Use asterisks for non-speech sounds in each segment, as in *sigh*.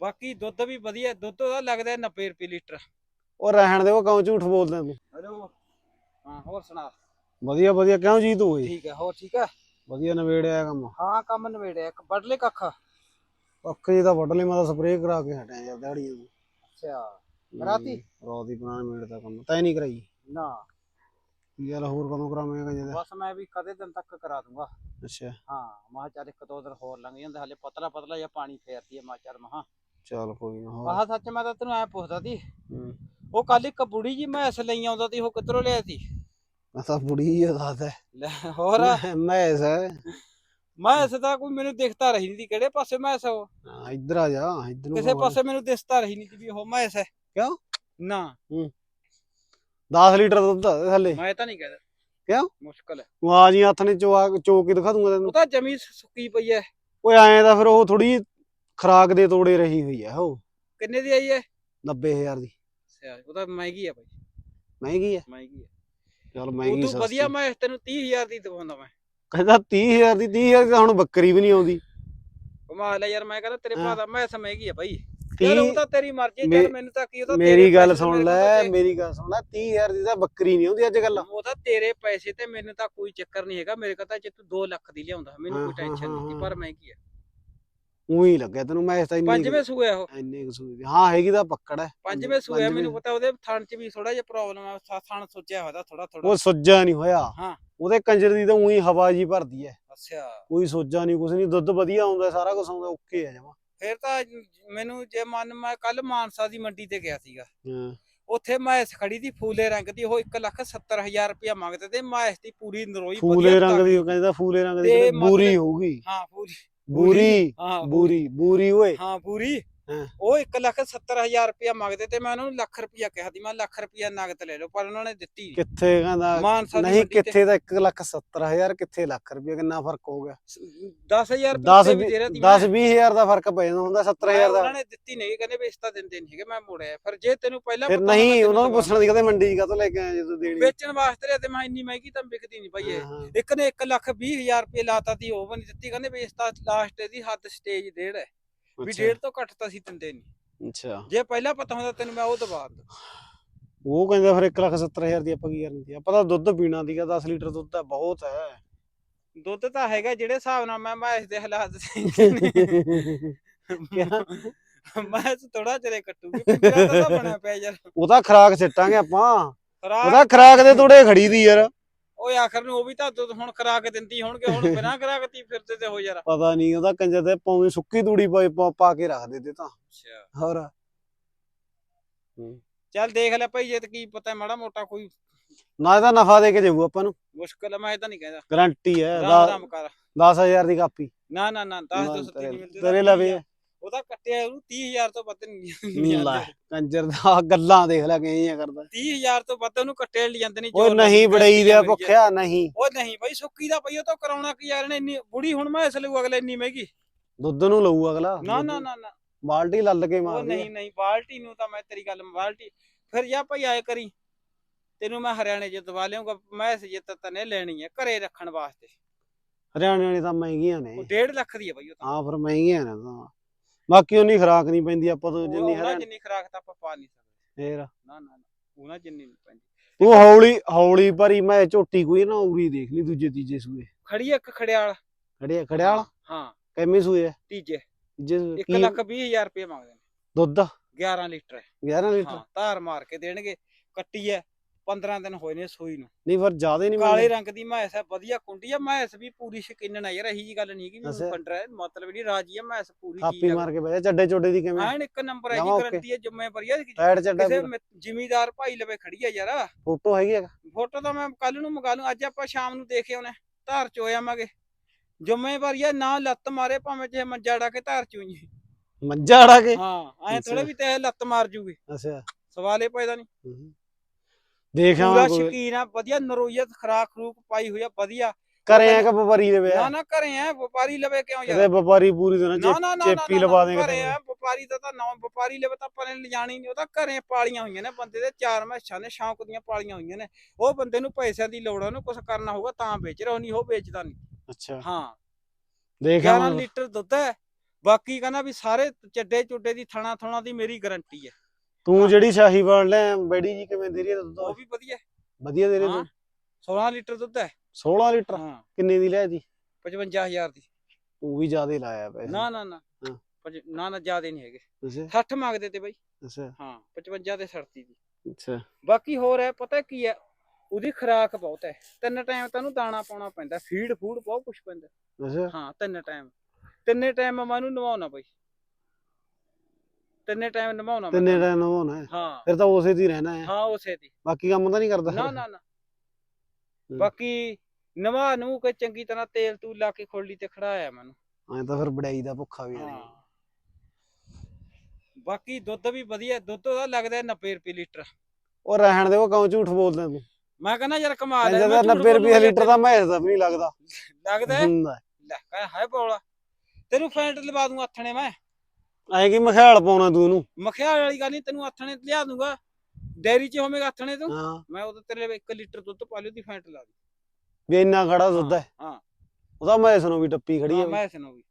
ਬਾਕੀ ਦੁੱਧ ਵੀ ਵਧੀਆ ਦੁੱਧ ਉਹਦਾ ਲੱਗਦਾ 90 ਰੁਪਏ ਲੀਟਰ। ਉਹ ਰਹਿਣ ਦੇ ਉਹ ਕਿਉਂ ਝੂਠ ਬੋਲਦਾ ਤੂੰ? ਹੈਲੋ ਹਾਂ ਹੋਰ ਸੁਣਾ। ਵਧੀਆ ਵਧੀਆ ਕਿਉਂ ਜੀ ਤੂੰ ਓਏ? ਠੀਕ ਹੈ ਹੋਰ ਠੀਕ ਹੈ ਵਧੀਆ ਨਵੇੜਿਆ ਕੰਮ। ਹਾਂ ਕੰਮ ਨਵੇੜਿਆ ਇੱਕ ਵੱਢ ਲੈ ਕੱਖ। ਪੱਕੇ ਜੀ ਤਾਂ ਵੱਢ ਲਈ ਮੈਂ ਤਾਂ ਸਪਰੇਅ ਕਰਾ ਕੇ ਹਟਿਆ ਯਾਰ ਦਿਹਾੜੀਆਂ ਨੂੰ। ਅੱਛਾ ਰਾਤੀ ਰਾਤੀ ਬਣਾ ਨਵੇੜਦਾ ਕੰਮ। ਤੈਂ ਨਹੀਂ ਕਰਾਈ। ਨਾ। ਗੱਲ ਹੋਰ ਕਦੋਂ ਕਰਾਵੇਂਗਾ ਜਦ ਬਸ ਮੈਂ ਵੀ ਕਦੇ ਦਿਨ ਤੱਕ ਕਰਾ ਦੂੰਗਾ। ਅੱਛਾ। ਹਾਂ ਮਾ ਇੱਕ ਦੋ ਦਿਨ ਹੋਰ ਲੰਘ ਜਾਂਦੇ ਹਲੇ ਪਤਲਾ ਪਤਲਾ ਜਿਹਾ ਪਾਣੀ ਫੇਰਦੀ ਹੈ ਮਾ ਮਹਾ ਚੱਲ ਕੋਈ ਨਾ ਹੋਰ। ਆਹ ਸੱਚ ਮੈਂ ਤਾਂ ਤੈਨੂੰ ਐ ਪੁੱਛਦਾ ਸੀ ਹੂੰ। ਉਹ ਕੱਲ ਇੱਕ ਬੁੜੀ ਜੀ ਮੈਸ ਲਈ ਆਉਂਦਾ ਸੀ ਉਹ ਕਿੱਧਰੋਂ ਲਿਆ ਸੀ? ਮੈਂ ਤਾਂ ਬੁੜੀ ਆ ਦੱਸਦਾ ਲੈ ਹੋਰ? ਮੈਸ ਹੈ ਮੈਸ ਤਾਂ ਕੋਈ ਮੈਨੂੰ ਦਿਖਤਾ ਰਹੀ ਨਹੀਂ ਸੀ ਕਿਹੜੇ ਪਾਸੇ ਮੈਸ ਉਹ? ਹਾਂ, ਇੱਧਰ ਆ ਜਾ ਇੱਧਰ ਨੂੰ ਕਿਸੇ ਪਾਸੇ ਮੈਨੂੰ ਦਿਸਤਾ ਰਹੀ ਨਹੀਂ ਸੀ ਵੀ ਉਹ ਮੈਸ ਹੈ ਕਿਉਂ? ਨਾ। 10 ਲੀਟਰ ਦੁੱਧ ਆ ਇਹਦੇ ਥੱਲੇ। ਮੈਂ ਤਾਂ ਨਹੀਂ ਕਹਿੰਦਾ ਕਿਉਂ? ਮੁਸ਼ਕਲ ਹੈ ਤੂੰ ਆ ਜੀ ਹੱਥ ਨੇ ਚਵਾ ਚੋ ਕੇ ਦਿਖਾ ਦੂੰਗਾ ਉਹ ਤੈਨੂੰ ਤਾਂ ਜਮੀ ਸੁੱਕੀ ਪਈ ਹੈ ਓਏ ਐਂ ਤਾਂ ਫਿਰ ਉਹ ਥੋੜੀ ਖਰਾਕ ਦੇ ਤੋੜੇ ਰਹੀ ਹੋਈ ਆ ਉਹ। ਕਿੰਨੇ ਦੀ ਆਈ ਹੈ 90000 ਦੀ। ਅੱਛਾ, ਉਹ ਤਾਂ ਮਹਿੰਗੀ ਹੈ ਭਾਈ ਮਹਿੰਗੀ ਆ? ਮਹਿੰਗੀ ਹੈ ਚੱਲ ਮਹਿੰਗੀ ਤੋਂ ਸਸਤੀ। ਵਧੀਆ ਮੈਂ ਤੈਨੂੰ 30000 ਦੀ ਦਵਾਉਂਦਾ ਮੈਂ। ਕਹਿੰਦਾ 30000 ਦੀ 30000 ਦੀ ਤਾਂ ਹੁਣ ਬੱਕਰੀ ਵੀ ਨਹੀਂ ਆਉਂਦੀ। ਕਮਾਲ ਯਾਰ ਮੈਂ ਕਹਿੰਦਾ ਤੇਰੇ ਹਾਂ। ਭਾ ਦਾ ਮੈਸ ਮਹਿੰਗੀ ਹੈ ਭਾਈ ਯਾਰ ਉਹ ਤਾਂ ਤੇਰੀ ਮਰਜ਼ੀ ਚੱਲ ਮੇ- ਮੈਨੂੰ ਤਾਂ ਕੀ ਉਹਦਾ ਮੇਰੀ ਗੱਲ ਤੇ ਸੁਣ ਲੈ ਤਾਂ ਮੇਰੀ ਗੱਲ ਸੁਣ ਲੈ 30000 ਦੀ ਤਾਂ ਬੱਕਰੀ ਨਹੀਂ ਆਉਂਦੀ ਅੱਜ ਕੱਲ ਉਹ ਤਾਂ ਤੇਰੇ ਪੈਸੇ ਤੇ ਮੈਨੂੰ ਤਾਂ ਕੋਈ ਚੱਕਰ ਨਹੀਂ ਹੈਗਾ ਮੇਰੇ ਕੋਲ ਤਾਂ ਜੇ ਤੂੰ 2 ਲੱਖ ਦੀ ਲਿਆਉਂਦਾ ਮੈਨੂੰ ਕੋਈ ਟੈਨਸ਼ਨ ਨਹੀਂ ਪਰ ਮਹਿੰਗੀ ਹੈ ਉਹੀ ਲੱਗਿਆ ਤੈਨੂੰ ਮੈਂ ਇਸ ਤਾਂ ਇੰਨੀ ਪੰਜਵੇਂ ਸੂਏ ਉਹ। ਇੰਨੇ ਕੁ ਦੀ। ਹਾਂ ਹੈਗੀ ਤਾਂ ਪੱਕੜ ਹੈ। ਪੰਜਵੇਂ ਸੂਏ ਆ, ਮੈਨੂੰ। ਪਤਾ ਉਹਦੇ ਥਣ 'ਚ ਵੀ ਥੋੜਾ ਜਿਹਾ ਪ੍ਰੋਬਲਮ ਆ ਥ- ਥਣ ਸੋਚਿਆ ਹੋਇਆ ਥੋੜਾ ਥੋੜਾ ਉਹ ਸੁੱਜਾ ਨਹੀਂ ਹੋਇਆ। ਹਾਂ। ਉਹਦੇ ਕੰਜਰ ਦੀ ਤਾਂ ਉਹੀ ਹਵਾ ਜੀ ਭਰਦੀ ਹੈ। ਅੱਛਾ। ਕੋਈ ਸੋਜਾ ਨਹੀਂ ਕੁਛ ਨਹੀਂ ਦੁੱਧ ਵਧੀਆ ਆਉਂਦਾ ਸਾਰਾ ਕੁਝ ਆਉਂਦਾ ਓਕੇ ਆ ਜਮਾ। ਫਿਰ ਤਾਂ ਮੈਨੂੰ ਜੇ ਮਨ ਮੈਂ ਕੱਲ ਮਾਨਸਾ ਦੀ ਮੰਡੀ ਤੇ ਗਿਆ ਸੀਗਾ। ਹਾਂ। ਉੱਥੇ ਮੈਸ ਖੜੀ ਦੀ ਫੂਲੇ ਰੰਗ ਦੀ ਉਹ 1 ਲੱਖ 70 ਹਜ਼ਾਰ ਰੁਪਇਆ ਮੰਗਦੇ ਤੇ ਮੈਸ ਦੀ ਪੂਰੀ ਨਰੋਈ ਫੂਲੇ ਰੰਗ। ਦੀ ਉਹ ਕਹਿੰਦਾ ਫੂਲੇ ਰੰਗ ਦੀ ਤੇ ਬੂਰੀ ਹੋਊਗੀ। ਹਾਂ ਪੂਰੀ ਬੂਰੀ ਹਾਂ ਬੂਰੀ ਬੂਰੀ ਓਏ ਹਾਂ ਪੂਰੀ। ਉਹ 1 ਲੱਖ 70 ਹਜ਼ਾਰ ਰੁਪਇਆ ਮੰਗਦੇ ਤੇ ਮੈਂ ਉਹਨਾਂ ਨੂੰ ਲੱਖ ਰੁਪਇਆ ਕਿਹਾ ਸੀ। ਮੈਂ ਲੱਖ ਰੁਪਇਆ ਨਗਦ ਲੈ ਲਓ ਪਰ ਉਹਨਾਂ ਨੇ ਦਿੱਤੀ। ਕਿੱਥੇ ਕਹਿੰਦਾ ਦੀ ਨਹੀਂ ਕਿੱਥੇ ਤਾਂ 1 ਲੱਖ 70 ਹਜ਼ਾਰ ਕਿੱਥੇ ਲੱਖ ਰੁਪਏ ਕਿੰਨਾ ਫ਼ਰਕ ਹੋ ਗਿਆ? 10000 10 ਰੁਪਏ ਵੀ ਦੇ ਰਿਹਾ ਸੀ 10 20000 ਦਾ ਫ਼ਰਕ ਪੈ ਜਾਂਦਾ ਹੁੰਦਾ 70000 ਉਹਨਾਂ ਦਾ। ਨੇ ਦਿੱਤੀ ਨਹੀਂ ਕਹਿੰਦੇ ਵੀ ਇਸ ਤਾਂ ਦਿੰਦੇ ਨਹੀਂ ਹੈਗੇ ਮੈਂ ਮੋੜਿਆ। ਫਿਰ ਜੇ ਤੈਨੂੰ ਪਹਿਲਾਂ ਫਿਰ ਨਹੀਂ ਉਹਨਾਂ ਨੂੰ ਪੁੱਛਣ ਦੀ ਕਹਿੰਦੇ ਮੰਡੀ ਕਾ ਤੋਂ ਲੈ ਕੇ ਆਏ ਜਦੋਂ ਦੇਣੀ? ਵੇਚਣ ਵਾਸਤੇ ਤੇ ਮੈਂ ਇੰਨੀ ਮਹਿੰਗੀ ਤਾਂ ਵਿਕਦੀ ਨਹੀਂ ਭਾਈ ਇਹ। ਇੱਕ ਨੇ 1 ਲੱਖ 20 ਹਜ਼ਾਰ ਰੁਪਏ ਲਾਤਾ ਤੀ ਉਹ ਵੀ ਨਹੀਂ ਦਿੱਤੀ ਕਹਿੰਦੇ ਵੀ ਇਸ ਤਾਂ ਲਾਸਟ ਇਹਦੀ ਹੱਦ ਸਟੇਜ ਡੇਢ ਹੈ। ਵੀ ਅੱਛਾ, ਡੇਢ ਤੋਂ ਘੱਟ ਤਾਂ ਅਸੀਂ ਦਿੰਦੇ ਨਹੀਂ। ਅੱਛਾ। ਜੇ ਪਹਿਲਾਂ ਪਤਾ ਹੁੰਦਾ ਤੈਨੂੰ ਮੈਂ ਉਹ ਦਵਾ ਦਿੰਦਾ। ਉਹ ਕਹਿੰਦਾ ਫਿਰ 1 ਲੱਖ 70 ਹਜ਼ਾਰ ਦੀ ਆਪਾਂ ਕੀ ਕਰਨੀ ਸੀ ਆਪਾਂ ਤਾਂ ਦੁੱਧ ਪੀਣਾ ਸੀਗਾ 10 ਲੀਟਰ ਦੁੱਧ ਤਾਂ ਬਹੁਤ ਹੈ। ਦੁੱਧ ਤਾਂ ਹੈਗਾ ਜਿਹੜੇ ਹਿਸਾਬ ਨਾਲ ਮੈਂ ਮੈਂ ਇਸ ਦੇ ਹਾਲਾਤ *laughs* ਕਿਆ? ਮੈਂ ਥੋੜਾ ਚਿਰੇ ਕੱਟੂਗੀ ਪਿੰਜਰਾ ਤਾਂ ਤਾਂ ਬਣਿਆ ਪਿਆ ਯਾਰ। ਉਹਦਾ ਖਰਾਕ ਸਿੱਟਾਂਗੇ ਆਪਾਂ। ਖਰਾਕ ਉਹਦਾ ਖਰਾਕ ਦੇ ਤੋੜੇ ਖੜੀ ਦੀ ਯਾਰ। ਓਏ ਆਖਰ ਨੂੰ ਉਹ ਵੀ ਤਾਂ ਦੁੱਧ ਹੁਣ ਖਰਾਕ ਦਿੰਦੀ ਹੋਣਗੇ ਹੁਣ ਬਿਨਾਂ *laughs* ਖਰਾਕ ਤੀ ਫਿਰਦੇ ਤੇ ਹੋ ਯਾਰ। ਪਤਾ ਨਹੀਂ ਉਹਦਾ ਕੰਜਰ ਦੇ ਪੌਵੇਂ ਸੁੱਕੀ ਤੂੜੀ ਪਾ- ਪਾ ਪਾ ਕੇ ਰੱਖ ਦੇ ਤੇ ਤਾਂ। ਅੱਛਾ। ਹੋਰ। ਚੱਲ ਦੇਖ ਲੈ ਭਾਈ ਜੇ ਤੇ ਕੀ ਪਤਾ ਮਾੜਾ ਮੋਟਾ ਕੋਈ ਨਾ ਇਹਦਾ ਨਫਾ ਦੇ ਕੇ ਜਾਊ ਆਪਾਂ ਨੂੰ। ਮੁਸ਼ਕਲ ਆ, ਮੈਂ ਇਹ ਤਾਂ ਨਹੀਂ ਕਹਿੰਦਾ। ਗਾਰੰਟੀ ਹੈ ਰਾਮ ਰਾਮ ਕਰ। 10000 ਦੀ ਕਾਪੀ। ਨਾ ਨਾ ਨਾ 10 ਨਾ, ਤੋਂ 70 ਨਹੀਂ ਮਿਲਦੀ ਤੇਰੇ ਲਵੇ ਹੈ। ਉਹਦਾ ਕੱਟਿਆ ਉਹਨੂੰ 30000 ਤੋਂ ਵੱਧ ਨਹੀਂ ਲੈ ਕੰਜਰ ਦਾ ਗੱਲਾਂ ਦੇਖ ਲੈ ਕਿਵੇਂ ਕਰਦਾ। 30000 ਤੋਂ ਵੱਧ ਉਹਨੂੰ ਕੱਟੇ ਲਈ ਜਾਂਦੇ ਨਹੀਂ ਉਹ ਨਹੀਂ ਬੜਈ ਦੇ ਭੁੱਖਿਆ ਨਹੀਂ। ਉਹ ਨਹੀਂ ਬਾਈ ਸੁੱਕੀ ਦਾ ਪਈ ਉਹ ਤਾਂ ਕਰਾਉਣਾ ਕੀ ਯਾਰ ਨੇ ਇੰਨੀ ਬੁੜੀ ਹੁਣ ਮੈਂ ਇਸ ਲਈ ਅਗਲੇ ਇੰਨੀ ਮਹਿੰਗੀ। ਦੁੱਧ ਨੂੰ ਲਊ ਅਗਲਾ। ਨਾ ਨਾ ਨਾ ਨਾ। ਬਾਲਟੀ ਲੱਲ ਕੇ ਉਹ ਮਾਰ ਨਹੀਂ ਨਹੀਂ ਬਾਲਟੀ ਨੂੰ ਤਾਂ ਮੈਂ ਤੇਰੀ ਗੱਲ ਬਾਲਟੀ। ਫਿਰ ਜਾ ਭਾਈ ਆਏ ਕਰੀ। ਤੈਨੂੰ ਮੈਂ ਹਰਿਆਣੇ ਚ ਦਵਾ ਲਿਆਉਂਗਾ ਮੈਂ ਇਸ ਜਿੱਤ ਤਨੇ ਲੈਣੀ ਹੈ ਘਰੇ ਰੱਖਣ ਵਾਸਤੇ। ਹਰਿਆਣੇ ਵਾਲੀ ਤਾਂ ਮਹਿੰਗੀਆਂ ਨੇ। ਉਹ 1.5 ਲੱਖ ਦੀ ਹੈ ਬਾਈ ਉਹ ਤਾਂ। ਹਾਂ ਫਿਰ ਮਹਿੰਗੀਆਂ ਨੇ ਤਾਂ। ਬਾਕੀ ਉਨੀ ਖਰਾਕ ਨਹੀਂ ਪੈਂਦੀ ਆਪਾਂ ਤੋਂ ਜਿੰਨੀ ਉਹਨਾਂ ਹਰਿਆਣੇ ਜਿੰਨੀ ਖਰਾਕ ਤਾਂ ਆਪਾਂ ਪਾ ਨਹੀਂ ਸਕਦੇ। ਫੇਰ। ਨਾ ਨਾ ਨਾ ਉਹਨਾਂ ਜਿੰਨੀ ਨਹੀਂ ਪੈਂਦੀ। ਤੂੰ ਹੌਲੀ ਹੌਲੀ ਭਰੀ ਮੈਂ ਝੋਟੀ ਕੋਈ ਨਾ ਉਰੀ ਦੇਖ ਲਈ ਦੂਜੇ ਤੀਜੇ ਸੂਏ। ਖੜੀ ਇੱਕ ਖੜਿਆਲ। ਖੜਿਆ ਖੜਿਆਲ? ਹਾਂ। ਕਿੰਨੇ ਸੂਏ ਆ? ਤੀਜੇ। ਸੂਏ 1 ਕੀ ਲੱਖ 20 ਹਜ਼ਾਰ ਰੁਪਏ ਮੰਗਦੇ ਨੇ। ਦੁੱਧ? 11 ਲੀਟਰ। 11 ਲੀਟਰ? ਹਾਂ ਧਾਰ ਮਾਰ ਕੇ ਦੇਣਗੇ। ਕੱਟੀ ਐ। 15 ਦਿਨ ਹੋਏ ਨੇ ਸੂਈ ਨੂੰ। ਨਹੀਂ ਫਿਰ ਜ਼ਿਆਦਾ ਨਹੀਂ ਕਾਲੇ ਰੰਗ ਦੀ ਮੈਸ ਹੈ ਵਧੀਆ ਕੁੰਡੀ ਆ ਮੈਸ ਵੀ ਪੂਰੀ ਸ਼ਕੀਨਣ ਆ ਯਾਰ ਇਹੀ ਜੀ ਗੱਲ ਨਹੀਂ ਕਿ। ਵੀ ਫੰਡਰ ਹੈ ਮਤਲਬ ਨਹੀਂ ਰਾਜੀ ਆ ਮੈਸ ਪੂਰੀ ਥਾਪੀ ਮਾਰ ਕੇ ਬਹਿ ਚੱਡੇ ਚੋਡੇ ਦੀ ਕਿਵੇਂ? ਐਨ ਇੱਕ ਨੰਬਰ ਹੈ ਜੀ। ਗਰੰਟੀ ਹੈ ਜ਼ਿੰਮੇਵਾਰੀ ਹੈ ਕਿਸੇ ਜ਼ਿਮੀਦਾਰ ਭਾਈ ਲਵੇ ਖੜੀ ਆ ਯਾਰ। ਫੋਟੋ ਹੈਗੀ ਆ? ਫੋਟੋ ਤਾਂ ਮੈਂ ਕੱਲ ਨੂੰ ਮੰਗਾ ਲੂੰ ਅੱਜ ਆਪਾਂ ਸ਼ਾਮ ਨੂੰ ਦੇਖ ਆਉਣੇ ਧਾਰ ਚੋ ਆਵਾਂਗੇ। ਜ਼ਿੰਮੇਵਾਰੀ ਹੈ ਨਾ ਲੱਤ ਮਾਰੇ ਭਾਵੇਂ ਜੇ ਮੰਜਾ ਡਾ ਕੇ ਧਾਰ ਚੋਂ ਜੀ ਮੱਝਾ ਅੜਾ ਕੇ? ਹਾਂ ਐ ਥੋੜਾ। ਵੀ ਤੇ ਲੱਤ ਮਾਰ ਜੂਗੀ। ਅੱਛਾ। ਸਵਾਲੇ ਪੈਦਾ ਨਹੀਂ। ਦੇਖ ਪੂਰਾ ਆਵਾਂ ਕੋਈ। ਸ਼ਕੀਨ ਆ ਵਧੀਆ ਨਰੋਈਅਤ ਖਰਾਕ ਖਰੂਕ ਪਾਈ ਹੋਈ ਆ ਵਧੀਆ। ਕਰੇ ਆ ਕਿ ਵਪਾਰੀ ਦੇ ਨਾ ਵਿਆਹ ਨਾ ਘਰੇ ਆ ਵਪਾਰੀ ਲਵੇ ਕਿਉਂ ਯਾਰ? ਇਹਦੇ ਵਪਾਰੀ ਪੂਰੀ ਤਰ੍ਹਾਂ ਨਾ ਨਾ ਨਾ ਚੇਪੀ ਲਵਾ ਦੇਂਗੇ ਘਰੇ। ਆ ਵਪਾਰੀ ਦਾ ਤਾਂ ਨਾ ਵਪਾਰੀ ਲਵੇ ਤਾਂ ਆਪਾਂ ਨੇ ਲਿਜਾਣੀ ਨਹੀਂ ਉਹ ਤਾਂ ਘਰੇ ਪਾਲੀਆਂ ਹੋਈਆਂ ਨੇ ਬੰਦੇ ਦੇ ਚਾਰ ਮੈਸਾਂ ਨੇ ਸ਼ੌਂਕ ਦੀਆਂ ਪਾਲੀਆਂ ਹੋਈਆਂ ਨੇ। ਉਹ ਬੰਦੇ ਨੂੰ ਪੈਸਿਆਂ ਦੀ ਲੋੜ ਆ ਉਹਨੂੰ ਕੁਝ ਕਰਨਾ ਹੋਊਗਾ ਤਾਂ ਵੇਚ ਰਿਹਾ ਨਹੀਂ ਉਹ ਵੇਚਦਾ ਨਹੀਂ ਅੱਛਾ। ਹਾਂ। ਦੇਖ 11 ਆਵਾਂ। ਲੀਟਰ ਦੁੱਧ ਹੈ ਬਾਕੀ ਕਹਿੰਦਾ ਵੀ ਸਾਰੇ ਚੱਡੇ ਚੁੱਡੇ ਦੀ ਥਣਾ ਥਣਾ ਦੀ ਮੇਰੀ ਗਾਰੰਟੀ ਹੈ। ਤੂੰ ਜਿਹੜੀ ਸ਼ਾਹੀਵਾਲ ਲੈ ਬੈੜੀ ਜੀ ਕਿਵੇਂ ਦੇ ਰਹੀ ਹੈ ਦੁੱਧ ਉਹ ਵੀ ਵਧੀਆ ਹੈ। ਵਧੀਆ ਦੇ ਰਹੀ ਹਾਂ ਤੂੰ 16 ਲੀਟਰ ਦੁੱਧ ਹੈ। 16 ਲੀਟਰ? ਹਾਂ। ਕਿੰਨੇ ਦੀ ਲੈ ਜੀ? 55000 ਦੀ। ਤੂੰ ਵੀ ਜ਼ਿਆਦਾ ਲਾਇਆ ਪੈਸੇ। ਨਾ ਨਾ ਨਾ। ਹਾਂ। ਪੰਜ- ਨਾ ਨਾ ਜ਼ਿਆਦੇ ਨਹੀਂ ਹੈਗੇ। ਅੱਛਾ। 60 ਮੰਗਦੇ ਤੇ ਬਾਈ। ਅੱਛਾ। ਹਾਂ 55 ਦੇ 60 ਦੀ। ਅੱਛਾ। ਬਾਕੀ ਹੋਰ ਹੈ ਪਤਾ ਕੀ ਹੈ? ਉਹਦੀ ਖੁਰਾਕ ਬਹੁਤ ਹੈ। ਤਿੰਨ ਟਾਈਮ ਤੈਨੂੰ ਦਾਣਾ ਪਾਉਣਾ ਪੈਂਦਾ ਫੀਡ ਫੂਡ ਬਹੁਤ ਕੁਝ ਪੈਂਦਾ। ਅੱਛਾ। ਹਾਂ ਤਿੰਨ ਟਾਈਮ। ਤਿੰਨੇ ਟਾਈਮ ਮੈਂ ਨੂੰ ਨਵਾਉਣਾ ਬਾਈ। ਤਿੰਨੇ ਟਾਈਮ ਨਵਾਉਣਾ ਮੈਂ ਤਿੰਨੇ। ਟਾਈਮ ਹੋਣਾ ਹੈ। ਹਾਂ। ਫਿਰ ਤਾਂ ਉਸੇ ਦੀ ਰਹਿਣਾ ਹੈ। ਹਾਂ ਉਸੇ ਦੀ ਬਾਕੀ ਕੰਮ ਤਾਂ ਨਹੀਂ ਕਰਦਾ। ਨਾ ਨਾ ਨਾ। ਹੂੰ। ਬਾਕੀ ਨਵਾ ਨੂੰ ਕੇ ਚੰਗੀ ਤਰ੍ਹਾਂ ਤੇਲ ਤੂਲ ਲਾ ਕੇ ਖੋਲੀ ਤੇ ਖੜਾਇਆ ਮੈਨੂੰ। ਐਂ ਤਾਂ ਫਿਰ ਬੜਾਈ ਦਾ ਭੁੱਖਾ ਵੀ ਹਾਂ ਹੈ। ਬਾਕੀ ਦੁੱਧ ਵੀ ਵਧੀਆ ਦੁੱਧ ਉਹਦਾ ਲੱਗਦਾ 90 ਰੁਪਏ ਲੀਟਰ। ਉਹ ਰਹਿਣ ਦੇ ਉਹ ਕਿਉਂ ਝੂਠ ਬੋਲਦਾ ਤੂੰ? ਮੈਂ ਕਹਿੰਦਾ ਯਾਰ ਕਮਾਲ ਹੈ ਜਦੋਂ ਮੈਂ ਝੂਠ 90 ਰੁਪਏ ਬੋਲੂੰਗਾ ਲੀਟਰ ਦਾ ਮੈਂ ਵੀ ਨਹੀਂ ਲੱਗਦਾ। ਲੱਗਦਾ ਹੈ? ਹੁੰਦਾ ਲੈ ਕਹਿ ਹੈ ਬੋਲਾ। ਤੈਨੂੰ ਫੈਂਟ ਲਵਾ ਦੂੰ ਆਥਣੇ ਮੈਂ। ਐਂ ਕੀ ਮਖਿਆਲ ਪਾਉਣਾ ਤੂੰ ਇਹਨੂੰ ਮਖਿਆਲ ਵਾਲੀ ਗੱਲ ਨਹੀਂ ਤੈਨੂੰ ਆਥਣੇ ਤੇ ਲਿਆ ਦੂੰਗਾ। ਡੈਰੀ 'ਚ ਹੋਵੇਗਾ ਆਥਣੇ ਤੂੰ। ਹਾਂ। ਮੈਂ ਉਹਦੇ ਤੇਰੇ ਲਈ 1 ਲੀਟਰ ਦੁੱਧ ਪਾ ਲਿਓ ਦੀ ਫੈਂਟ ਲਾ ਦੂੰ ਵੀ ਇੰਨਾ ਖੜਾ ਦੁੱਧ ਹੈ? ਹਾਂ। ਉਹਦਾ ਮੈਂ ਸੁਣੋ ਵੀ ਟੱਪੀ ਖੜੀ ਹਾਂ, ਮੈਂ ਸੁਣਾਉਗੀ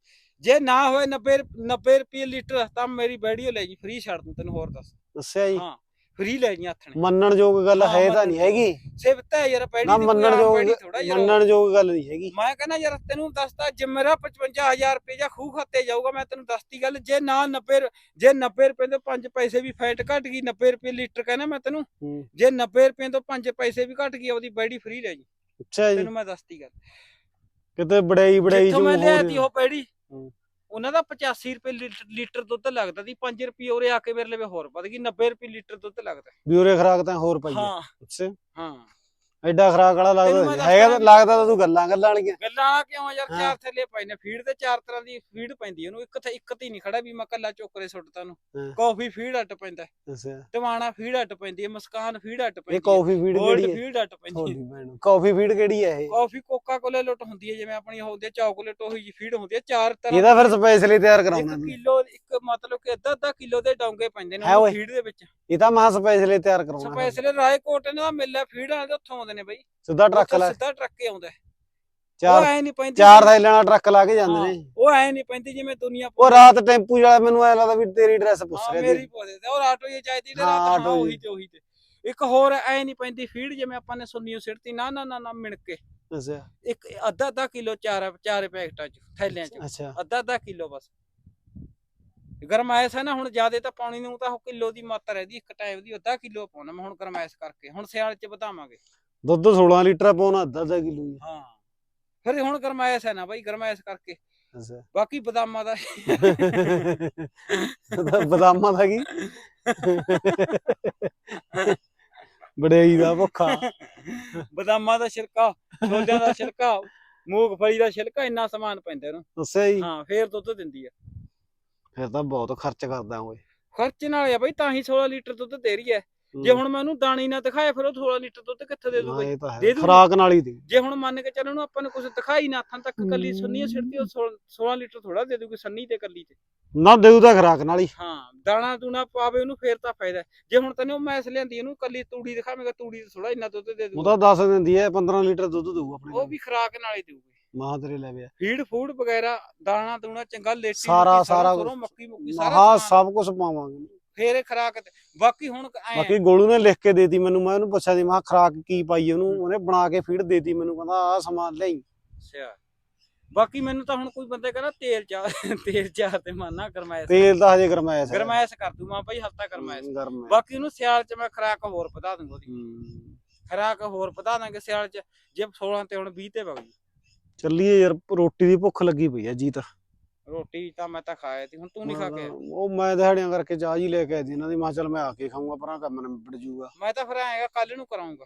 ਜੇ ਨਾ ਹੋਏ 90 90 ਰੁਪਏ ਲੀਟਰ ਤਾਂ ਮੇਰੀ ਵੀਡੀਓ ਲੈ ਜੀ ਫ੍ਰੀ ਛੱਡ ਦੂੰ ਤੈਨੂੰ ਹੋਰ ਦੱਸ। ਦੱਸਿਆ ਜੀ? ਹਾਂ। ਫ੍ਰੀ ਲੈ ਜੀ ਆਥਣੇ ਮੰਨਣ ਯੋਗ ਗੱਲ ਹਾਂ, ਹੈ ਤਾਂ ਨਹੀਂ ਹੈਗੀ। ਸਿਫਤ ਯਾਰ ਪੈੜੀ ਨਾ ਦੀ ਮੰਨਣ ਯੋਗ ਥੋੜਾ ਯਾਰ। ਮੰਨਣ ਯੋਗ ਗੱਲ ਨਹੀਂ ਹੈਗੀ। ਮੈਂ ਕਹਿੰਦਾ ਯਾਰ ਤੈਨੂੰ ਦੱਸਦਾ ਜੇ ਮੇਰਾ 55000 ਰੁਪਏ ਜਾਂ ਖੂਹ ਖਾਤੇ ਜਾਊਗਾ ਮੈਂ ਤੈਨੂੰ ਦੱਸਤੀ ਗੱਲ। ਜੇ ਨਾ 90 ਰ- ਜੇ 90 ਰੁਪਏ ਤੋਂ 5 ਪੈਸੇ ਵੀ ਫੈਟ ਘਟ ਗਈ 90 ਰੁਪਏ ਲੀਟਰ ਕਹਿੰਦਾ ਮੈਂ ਤੈਨੂੰ। ਹੂੰ। ਜੇ 90 ਰੁਪਏ ਤੋਂ 5 ਪੈਸੇ ਵੀ ਘਟ ਗਈ ਉਹਦੀ ਬੈੜੀ ਫ੍ਰੀ ਲੈ ਜੀ ਅੱਛਾ ਜੀ। ਤੈਨੂੰ ਮੈਂ ਦੱਸਤੀ ਗੱਲ। ਕਿਤੇ ਬੜਾਈ ਬੜਾਈ ਜਿੱਥੋਂ ਮੈਂ ਲਿਆਤੀ ਉਹ ਹੂੰ। ਉਹਨਾਂ ਦਾ 85 ਰੁਪਏ ਲੀਟਰ ਲੀਟਰ ਦੁੱਧ ਲੱਗਦਾ ਸੀ 5 ਰੁਪਏ ਉਰੇ ਆ ਕੇ ਮੇਰੇ ਲਵੇ ਹੋਰ ਵੱਧ ਗਈ 90 ਰੁਪਏ ਲੀਟਰ ਦੁੱਧ ਲੱਗਦਾ। ਵੀ ਉਰੇ ਖਰਾਕ ਤਾਂ ਹੋਰ ਪਈ ਹੈ ਹਾਂ। ਅੱਛਾ। ਹਾਂ। ਐਡਾ ਖਰਾਕ ਵਾਲਾ ਤੈਨੂੰ ਲੱਗਦਾ ਮੈਂ ਨਹੀਂ। ਹੈਗਾ ਤਾਂ ਦੱਸਦਾ ਲੱਗਦਾ ਤਾਂ ਤੂੰ ਗੱਲਾਂ ਗੱਲਾਂ ਵਾਲੀਆਂ। ਗੱਲਾਂ ਕਿਉਂ ਯਾਰ? ਹਾਂ। ਚਾਰ ਥੱਲੇ ਪਏ ਨੇ ਫੀਡ ਤੇ ਚਾਰ ਤਰ੍ਹਾਂ ਦੀ ਫੀਡ ਪੈਂਦੀ ਉਹਨੂੰ ਇੱਕ ਤੇ ਇੱਕ ਤੇ ਨਹੀਂ ਖੜਾ ਵੀ ਮੈਂ ਕੱਲਾ ਚੋਕਰੇ ਸੁੱਟਤਾ ਨੂੰ ਹਾਂ। ਕਾਫੀ ਫੀਡ ਅੱਟ ਪੈਂਦਾ। ਅੱਛਾ। ਟਵਾਣਾ ਫੀਡ ਅੱਟ ਪੈਂਦੀ ਹੈ ਮੁਸਕਾਨ ਫੀਡ ਅੱਟ ਪੈਂਦੀ ਇਹ ਕਾਫੀ ਫੀਡ ਗੋਲਡ ਕਿਹੜੀ ਹੈ ਫੀਡ ਅੱਟ ਪੈਂਦੀ ਤੁਹਾਡੀ ਹੈ ਭੈਣ। ਕਾਫੀ ਫੀਡ ਕਿਹੜੀ ਹੈ ਇਹ? ਕਾਫੀ ਕੋਕਾ ਕੋਲੇ ਲੁੱਟ ਹੁੰਦੀ ਹੈ ਜਿਵੇਂ ਆਪਣੀ ਉਹ ਹੁੰਦੀ ਹੈ ਚਾਕਲੇਟ ਉਹੀ ਜੀ ਫੀਡ ਹੁੰਦੀ ਹੈ ਚਾਰ ਤਰ੍ਹਾਂ ਇਹਦਾ ਫਿਰ ਸਪੈਸ਼ਲੀ ਤਿਆਰ ਇੱਕ ਕਰਾਉਣਾ ਤੂੰ ਕਿਲੋ ਇੱਕ ਮਤਲਬ ਕਿ ਅੱਧਾ ਅੱਧਾ ਕਿਲੋ ਦੇ ਡੋਂਗੇ ਪੈਂਦੇ ਨੇ ਹੈ ਉਹ ਓਏ। ਫੀਡ ਦੇ ਵਿੱਚ। ਇਹ ਤਾਂ ਮਹਾ ਸਪੈਸ਼ਲੀ ਤਿਆਰ ਕਰਾਉਣਾ। ਸਪੈਸ਼ਲ ਰਾਏਕੋਟ ਇਹਨਾਂ ਦਾ ਮਿਲਿਆ ਫੀਡ ਵਾਲੇ ਦੇ ਉੱਥੋਂ ਆਉਂਦੇ ਨੇ। ਬਈ। ਸਿੱਧਾ ਟਰੱਕ ਲਾ। ਸਿੱਧਾ ਟਰੱਕ ਹੀ ਆਉਂਦਾ ਹੈ। ਉਹ ਚਾਰ ਐ ਨਹੀਂ ਪੈਂਦੀ ਚਾਰ ਥੈਲਿਆਂ ਨਾਲ ਟਰੱਕ ਲਾ ਕੇ ਜਾਂਦੇ ਹਾਂ, ਨੇ। ਉਹ ਐ ਨਹੀਂ ਪੈਂਦੀ ਜਿਵੇਂ ਦੁਨੀਆ ਉਹ ਰਾਤ ਟੈਂਪੂ ਵਾਲਾ ਮੈਨੂੰ ਐ ਲੱਗਦਾ ਵੀ ਤੇਰੀ ਡਰੈਸ ਪੁੱਛ ਹਾਂ ਰਿਹਾ ਮੇਰੀ ਪੋਦੇ ਤੇ ਔਰ ਆਟੋ ਇਹ ਚਾਹੀਦੀ ਤੇ ਹਾਂ, ਰਾਤ ਹਾਂ ਹੀ। ਉਹੀ ਤੇ ਉਹੀ ਤੇ। ਇੱਕ ਹੋਰ ਐ ਨਹੀਂ ਪੈਂਦੀ ਫੀਡ ਜਿਵੇਂ ਆਪਾਂ ਨੇ ਸੁਣੀਓ ਸਿੱਟਤੀ ਨਾ ਨਾ ਨਾ ਨਾ ਮਿਣ ਕੇ ਅੱਛਾ। ਇੱਕ ਅੱਧਾ ਅੱਧਾ ਕਿਲੋ ਚਾਰ ਚਾਰੇ ਪੈਕਟਾਂ ਚ ਥੈਲਿਆਂ ਚ। ਅੱਧਾ ਅੱਧਾ ਕਿਲੋ ਬਸ। ਗਰਮੈਸ਼ ਹੈ ਨਾ ਹੁਣ ਜਿਆਦੇ ਤਾਂ ਪਾਣੀ ਨੂੰ ਤਾਂ ਉਹ ਕਿਲੋ ਦੀ ਮਾਤਰਾ ਰਹਿੰਦੀ ਇੱਕ ਟਾਈਮ ਦੀ ਅੱਧਾ ਕਿਲੋ ਪਾਉਣਾ। ਮੈਂ ਹੁਣ ਗਰਮੈਸ਼ ਕਰਕੇ ਹੁਣ ਸਿਆਲ ਚ ਵਧਾਵਾਂਗੇ। ਦੁੱਧ 16 ਲੀਟਰ ਪਾਉਣਾ ਅੱਧਾ ਅੱਧਾ ਕਿਲੋ ਹੀ ਹਾਂ। ਫਿਰ ਹੁਣ ਗਰਮੈਸ਼ ਹੈ ਨਾ ਬਾਈ ਗਰਮੈਸ਼ ਕਰਕੇ। ਅੱਛਾ। ਬਾਕੀ ਬਦਾਮਾਂ ਦਾ ਉਹਦਾ ਬਦਾਮਾਂ ਦਾ ਕੀ? ਬੜੇਈ ਦਾ ਭੁੱਖਾ। ਬਦਾਮਾਂ ਦਾ ਛਿਲਕਾ ਛੋਲਿਆਂ ਦਾ ਛਿਲਕਾ ਮੂੰਗਫਲੀ ਦਾ ਛਿਲਕਾ ਇੰਨਾ ਸਮਾਨ ਪੈਂਦਾ ਇਹਨੂੰ। ਦੱਸਿਆ ਜੀ। ਹਾਂ ਫੇਰ ਦੁੱਧ ਦਿੰਦੀ ਆ। ਫਿਰ ਤਾਂ ਬਹੁਤ ਖਰਚ ਕਰਦਾ ਓਏ। ਖਰਚ ਨਾਲ ਆ ਬਈ ਤਾਂ ਹੀ 16 ਲੀਟਰ ਦੁੱਧ ਦੇ ਰਹੀ ਹੈ। ਜੇ ਹੁਣ ਮੈਂ ਉਹਨੂੰ ਦਾਣੀ ਨਾ ਦਿਖਾਇਆ ਫਿਰ ਉਹ 16 ਲੀਟਰ ਦੁੱਧ ਕਿੱਥੇ ਦੇ ਹਾਂ, ਦੂਗਾ ਇਹ ਤਾਂ ਦੇ ਹੈ। ਖਰਾਕ ਨਾਲ ਹੀ ਦੇ। ਜੇ ਹੁਣ ਮੰਨ ਕੇ ਚੱਲ ਉਹਨੂੰ ਆਪਾਂ ਨੇ ਕੁਝ ਦਿਖਾਈ ਨਾ ਹੱਥਾਂ ਤੱਕ ਕੱਲੀ ਸੁੰਨੀ ਸਿਰਤੀ ਉਹ 16 16 ਲੀਟਰ ਥੋੜਾ ਦੇ ਦੂਗੀ ਸੰਨੀ ਤੇ ਕੱਲੀ ਤੇ। ਨਾ ਦੇਊ ਤਾਂ ਖਰਾਕ ਨਾਲ ਹੀ। ਹਾਂ ਦਾਣਾ ਦੂਣਾ ਪਾਵੇ ਉਹਨੂੰ ਫੇਰ ਤਾਂ ਫਾਇਦਾ। ਹੈ। ਜੇ ਹੁਣ ਤੈਨੂੰ ਮੈਸ ਲਿਆਂਦੀ ਉਹਨੂੰ ਕੱਲੀ ਤੂੜੀ ਦਿਖਾਵੇਂਗਾ ਤੂੜੀ ਤੇ ਥੋੜਾ ਇੰਨਾ ਦੁੱਧ ਦੇ ਉਹ ਦੂਗਾ ਤਾਂ ਦੱਸ ਦਿੰਦੀ ਹੈ 15 ਲੀਟਰ ਦੁੱਧ ਦੇਊ ਆਪਣੇ ਉਹ ਵੀ ਖਰਾਕ ਨਾਲ ਹੀ ਦੇਊਗੀ। ਮਾਂ ਤੇਰੇ ਲੈ ਵਿਆ ਫੀਡ ਫੂਡ ਵਗੈਰਾ ਦਾਣਾ ਦੂਣਾ ਚੰਗਾ ਲੇਟੀ ਸਾਰਾ- ਸਾਰਾ। ਮੱਕੀ ਮੁੱਕੀ ਹਾਂ ਸਾਰਾ ਸਮਾਨ। ਸਭ ਕੁਝ ਪਾਵਾਂਗੇ। ਫੇਰ ਇਹ ਖਰਾਕ ਤੇ ਬਾਕੀ ਹੁਣ ਐ ਬਾਕੀ ਗੋਲੂ ਨੇ ਲਿਖ ਕੇ ਦੇਤੀ ਮੈਨੂੰ ਮੈਂ ਉਹਨੂੰ ਪੁੱਛਿਆ ਸੀ ਮੈਂ ਖਰਾਕ ਕੀ ਪਾਈ ਉਹਨੂੰ? ਉਹਨੇ ਬਣਾ ਕੇ ਫੀਡ ਦੇਤੀ ਮੈਨੂੰ ਕਹਿੰਦਾ ਆਹ ਸਮਾਨ ਲਿਆਈ। ਅੱਛਾ। ਬਾਕੀ ਮੈਨੂੰ ਤਾਂ ਹੁਣ ਕੋਈ ਬੰਦੇ ਕਹਿੰਦਾ ਤੇਲ ਚਾਹ *laughs* ਤੇਲ ਚਾਹ ਤੇ ਮਾਨਾ ਗਰਮੈਸ਼ ਤੇਲ ਤਾਂ ਹਜੇ ਗਰਮਾਇਸ਼ ਹੈ। ਗਰਮੈਸ਼ ਕਰ ਦੂੰ ਮੈਂ ਭਾਈ ਹਲਤਾ ਗਰਮੈਸ਼ ਬਾਕੀ ਉਹਨੂੰ ਸਿਆਲ ਚ ਮੈਂ ਖਰਾਕ ਹੋਰ ਵਧਾ ਦੂੰਗਾ ਉਹਦੀ। ਖਰਾਕ ਹੋਰ ਵਧਾ ਦਾਂਗੇ ਸਿਆਲ ਚ ਜੇ 16 ਤੇ ਹੁਣ 20 ਤੇ ਵਗ ਜੂ। ਚੱਲੀਏ ਯਾਰ ਰੋਟੀ ਦੀ ਭੁੱਖ ਲੱਗੀ ਪਈ ਆ ਜੀਤ ਰੋਟੀ ਤਾਂ ਮੈਂ ਤਾਂ ਖਾਇਆ ਤੀ ਹੁਣ ਤੂੰ ਨਹੀਂ ਖਾ ਕੇ ਆਇਆ। ਉਹ ਮੈਂ ਦਿਹਾੜੀਆਂ ਕਰਕੇ ਚਾਹ ਜੀ ਲੈ ਕੇ ਆਈ ਸੀ ਇਹਨਾਂ ਦੀ। ਮੈਂ ਕਿਹਾ ਚੱਲ ਮੈਂ ਆ ਕੇ ਖਾਊਂਗਾ ਪਰਾਂ ਕੰਮ ਨਿਬੜ ਜੂਗਾ। ਮੈਂ ਤਾਂ ਫਿਰ ਆਏਗਾ ਕੱਲ ਨੂੰ ਕਰਾਉਂਗਾ